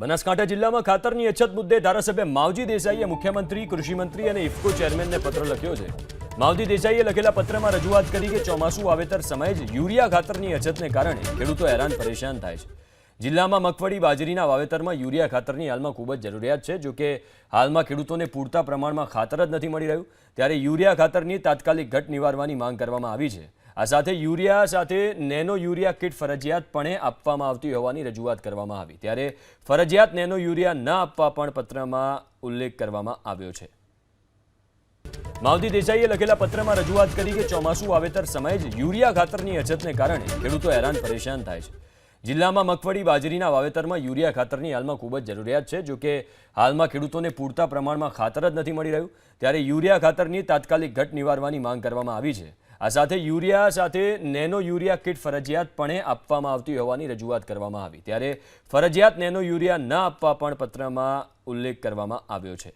બનાસકાંઠા જિલ્લામાં ખાતરની અછત મુદ્દે ધારાસભ્ય માવજી દેસાઈએ મુખ્યમંત્રી, કૃષિમંત્રી અને ઇફકો ચેરમેનને પત્ર લખ્યો છે. માવજી દેસાઈએ લખેલા પત્રમાં રજૂઆત કરી કે ચોમાસું વાવેતર સમયે જ યુરિયા ખાતરની અછતને કારણે ખેડૂતો હેરાન પરેશાન થાય છે. જિલ્લામાં મગફળી, બાજરીના વાવેતરમાં યુરિયા ખાતરની હાલમાં ખૂબ જ જરૂરિયાત છે. જોકે હાલમાં ખેડૂતોને પૂરતા પ્રમાણમાં ખાતર જ નથી મળી રહ્યું, ત્યારે યુરિયા ખાતરની તાત્કાલિક ઘટ નિવારવાની માંગ કરવામાં આવી છે. આ સાથે યુરિયા સાથે નેનો યુરિયા કિટ ફરજિયાતપણે આપવામાં આવતી હોવાની રજૂઆત કરવામાં આવી. ત્યારે ફરજિયાત નેનો યુરિયા ન આપવા પણ પત્રમાં ઉલ્લેખ કરવામાં આવ્યો છે. માવતી દેસાઈએ લખેલા પત્રમાં રજૂઆત કરી કે ચોમાસું વાવેતર સમયે જ યુરિયા ખાતરની અછતને કારણે ખેડૂતો હેરાન પરેશાન થાય છે. જિલ્લામાં મગફળી, બાજરીના વાવેતરમાં યુરિયા ખાતરની હાલમાં ખૂબ જ જરૂરિયાત છે જો કે હાલમાં ખેડૂતોને પૂરતા પ્રમાણમાં ખાતર જ નથી મળી રહ્યું. ત્યારે યુરિયા ખાતરની તાત્કાલિક ઘટ નિવારવાની માંગ કરવામાં આવી છે. આ સાથે યુરિયા સાથે નેનો યુરિયા કિટ ફરજિયાતપણે આપવામાં આવતી હોવાની રજૂઆત કરવામાં આવી. ત્યારે ફરજિયાત નેનો યુરિયા ન આપવા પણ પત્રમાં ઉલ્લેખ કરવામાં આવ્યો છે.